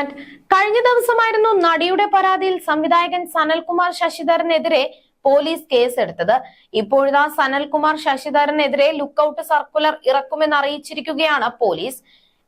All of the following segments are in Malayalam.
ഡിമാൻഡ് കഴിഞ്ഞ ദിവസമായിരുന്നു നടിയുടെ പരാതിയിൽ സംവിധായകൻ സനൽകുമാർ ശശിധരനെതിരെ പോലീസ് കേസെടുത്തത്. ഇപ്പോഴിതാ സനൽകുമാർ ശശിധരനെതിരെ ലുക്കൌട്ട് സർക്കുലർ ഇറക്കുമെന്ന് അറിയിച്ചിരിക്കുകയാണ് പോലീസ്.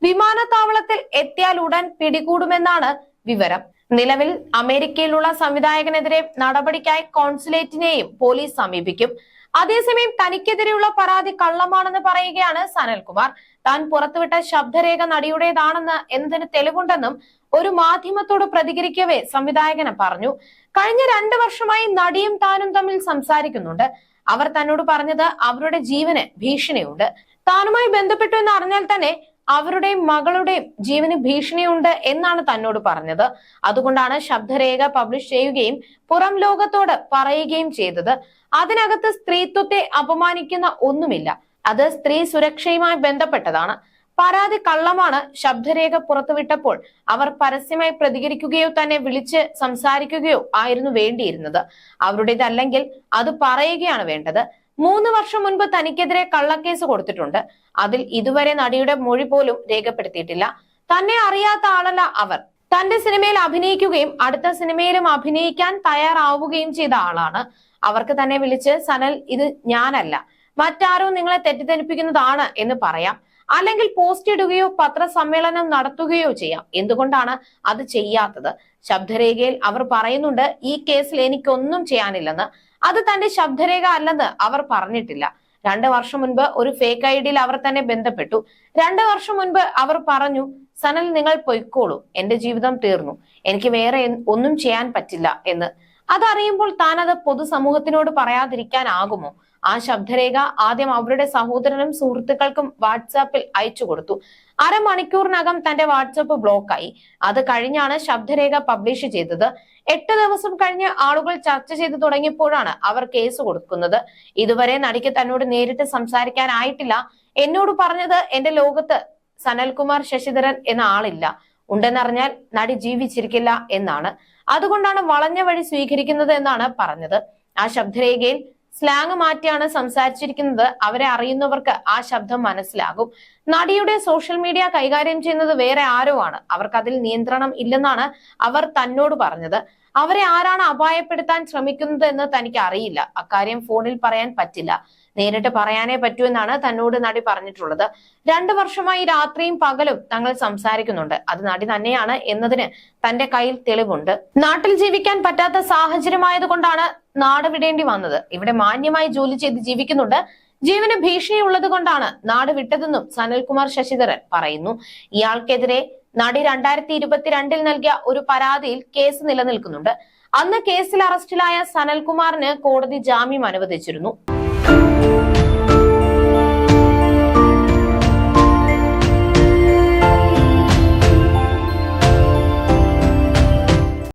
വിമാനത്താവളത്തിൽ എത്തിയാൽ ഉടൻ പിടികൂടുമെന്നാണ് വിവരം. നിലവിൽ അമേരിക്കയിലുള്ള സംവിധായകനെതിരെ നടപടിക്കായി കോൺസുലേറ്റിനെയും പോലീസ് സമീപിക്കും. അതേസമയം തനിക്കെതിരെയുള്ള പരാതി കള്ളമാണെന്ന് പറയുകയാണ് സനൽകുമാർ. താൻ പുറത്തുവിട്ട ശബ്ദരേഖ നടിയുടേതാണെന്ന് എന്നതിന് തെളിവുണ്ടെന്നും ഒരു മാധ്യമത്തോട് പ്രതികരിക്കവേ സംവിധായകന് പറഞ്ഞു. കഴിഞ്ഞ രണ്ടു വർഷമായി നടിയും താനും തമ്മിൽ സംസാരിക്കുന്നുണ്ട്. അവർ തന്നോട് പറഞ്ഞത് അവരുടെ ജീവന് ഭീഷണിയുണ്ട്. താനുമായി ബന്ധപ്പെട്ടു എന്ന് അറിഞ്ഞാൽ തന്നെ അവരുടെയും മകളുടെയും ജീവന് ഭീഷണിയുണ്ട് എന്നാണ് തന്നോട് പറഞ്ഞത്. അതുകൊണ്ടാണ് ശബ്ദരേഖ പബ്ലിഷ് ചെയ്യുകയും പുറം ലോകത്തോട് പറയുകയും ചെയ്തത്. അതിനകത്ത് സ്ത്രീത്വത്തെ അപമാനിക്കുന്ന ഒന്നുമില്ല. അത് സ്ത്രീ സുരക്ഷയുമായി ബന്ധപ്പെട്ടതാണ്. പരാതി കള്ളമാണ് ശബ്ദരേഖ പുറത്തുവിട്ടപ്പോൾ അവർ പരസ്യമായി പ്രതികരിക്കുകയോ തന്നെ വിളിച്ച് സംസാരിക്കുകയോ ആയിരുന്നു വേണ്ടിയിരുന്നത്. അവരുടേതല്ലെങ്കിൽ അത് പറയുകയാണ് വേണ്ടത്. മൂന്ന് വർഷം മുൻപ് തനിക്കെതിരെ കള്ളക്കേസ് കൊടുത്തിട്ടുണ്ട്. അതിൽ ഇതുവരെ നടിയുടെ മൊഴി പോലും രേഖപ്പെടുത്തിയിട്ടില്ല. തന്നെ അറിയാത്ത ആളല്ല അവർ. തന്റെ സിനിമയിൽ അഭിനയിക്കുകയും അടുത്ത സിനിമയിലും അഭിനയിക്കാൻ തയ്യാറാവുകയും ചെയ്ത ആളാണ്. അവർക്ക് തന്നെ വിളിച്ച് സനൽ ഇത് ഞാനല്ല. മറ്റാരോ നിങ്ങളെ തെറ്റിദ്ധരിപ്പിക്കുന്നതാണ് എന്ന് പറയാം. അല്ലെങ്കിൽ പോസ്റ്റ് ഇടുകയോ പത്രസമ്മേളനം നടത്തുകയോ ചെയ്യാം. എന്തുകൊണ്ടാണ് അത് ചെയ്യാത്തത്? ശബ്ദരേഖയിൽ അവർ പറയുന്നുണ്ട് ഈ കേസിൽ എനിക്കൊന്നും ചെയ്യാനില്ലെന്ന്. അത് തന്റെ ശബ്ദരേഖ അല്ലെന്ന് അവർ പറഞ്ഞിട്ടില്ല. രണ്ട് വർഷം മുൻപ് ഒരു ഫേക്ക് ഐ ഡിയിൽ അവർ തന്നെ ബന്ധപ്പെട്ടു. രണ്ട് വർഷം മുൻപ് അവർ പറഞ്ഞു സനൽ നിങ്ങൾ പൊയ്ക്കോളൂ. എന്റെ ജീവിതം തീർന്നു. എനിക്ക് വേറെ ഒന്നും ചെയ്യാൻ പറ്റില്ല എന്ന്. അതറിയുമ്പോൾ താൻ അത് പൊതുസമൂഹത്തിനോട് പറയാതിരിക്കാനാകുമോ? ആ ശബ്ദരേഖ ആദ്യം അവരുടെ സഹോദരനും സുഹൃത്തുക്കൾക്കും വാട്സാപ്പിൽ അയച്ചു കൊടുത്തു. അരമണിക്കൂറിനകം തന്റെ വാട്സാപ്പ് ബ്ലോക്കായി. അത് കഴിഞ്ഞാണ് ശബ്ദരേഖ പബ്ലിഷ് ചെയ്തത്. എട്ട് ദിവസം കഴിഞ്ഞ് ആളുകൾ ചർച്ച ചെയ്തു തുടങ്ങിയപ്പോഴാണ് അവർ കേസ് കൊടുക്കുന്നത്. ഇതുവരെ നടിക്ക് തന്നോട് നേരിട്ട് സംസാരിക്കാനായിട്ടില്ല. എന്നോട് പറഞ്ഞത് എന്റെ ലോകത്ത് സനൽകുമാർ ശശിധരൻ എന്ന ആളില്ല. ഉണ്ടെന്നറിഞ്ഞാൽ നടി ജീവിച്ചിരിക്കില്ല എന്നാണ്. അതുകൊണ്ടാണ് വളഞ്ഞ വഴി സ്വീകരിക്കുന്നത് എന്നാണ് പറഞ്ഞത്. ആ ശബ്ദരേഖയിൽ സ്ലാങ് മാറ്റിയാണ് സംസാരിച്ചിരിക്കുന്നത്. അവരെ അറിയുന്നവർക്ക് ആ ശബ്ദം മനസ്സിലാകും. നടിയുടെ സോഷ്യൽ മീഡിയ കൈകാര്യം ചെയ്യുന്നത് വേറെ ആരോ ആണ് അവർക്ക് അതിൽ നിയന്ത്രണം ഇല്ലെന്നാണ് അവർ തന്നോട് പറഞ്ഞത്. അവരെ ആരാണ് അപായപ്പെടുത്താൻ ശ്രമിക്കുന്നത് എന്ന് തനിക്ക് അറിയില്ല. അക്കാര്യം ഫോണിൽ പറയാൻ പറ്റില്ല. നേരിട്ട് പറയാനേ പറ്റൂ എന്നാണ് തന്നോട് നടി പറഞ്ഞിട്ടുള്ളത്. രണ്ടു വർഷമായി രാത്രിയും പകലും തങ്ങൾ സംസാരിക്കുന്നുണ്ട്. അത് നടി തന്നെയാണ് എന്നതിന് തന്റെ കയ്യിൽ തെളിവുണ്ട്. നാട്ടിൽ ജീവിക്കാൻ പറ്റാത്ത സാഹചര്യമായത് കൊണ്ടാണ് നാട് വിടേണ്ടി വന്നത്. ഇവിടെ മാന്യമായി ജോലി ചെയ്ത് ജീവിക്കുന്നുണ്ട്. ജീവന് ഭീഷണിയുള്ളത് കൊണ്ടാണ് നാട് വിട്ടതെന്നും സനൽകുമാർ ശശിധരൻ പറയുന്നു. ഇയാൾക്കെതിരെ നടി രണ്ടായിരത്തി ഇരുപത്തിരണ്ടിൽ നൽകിയ ഒരു പരാതിയിൽ കേസ് നിലനിൽക്കുന്നുണ്ട്. അന്ന് കേസിൽ അറസ്റ്റിലായ സനൽകുമാറിന് കോടതി ജാമ്യം അനുവദിച്ചിരുന്നു.